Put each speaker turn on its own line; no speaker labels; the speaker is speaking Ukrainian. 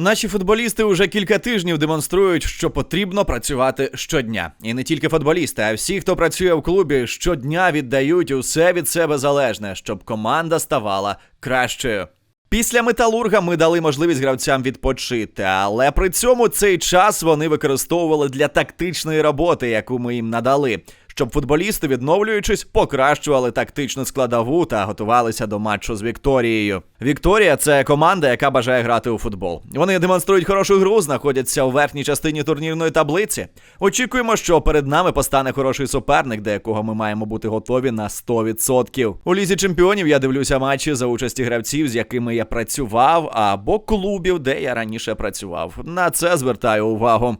Наші футболісти уже кілька тижнів демонструють, що потрібно працювати щодня. І не тільки футболісти, а всі, хто працює в клубі, щодня віддають усе від себе залежне, щоб команда ставала кращою. Після металурга ми дали можливість гравцям відпочити, але при цьому цей час вони використовували для тактичної роботи, яку ми їм надали, щоб футболісти, відновлюючись, покращували тактичну складову та готувалися до матчу з Вікторією. Вікторія це команда, яка бажає грати у футбол. Вони демонструють хорошу гру, знаходяться у верхній частині турнірної таблиці. Очікуємо, що перед нами постане хороший суперник, до якого ми маємо бути готові на 100%. У лізі чемпіонів я дивлюся матчі за участі гравців, з якими я працював, або клубів, де я раніше працював. На це звертаю увагу.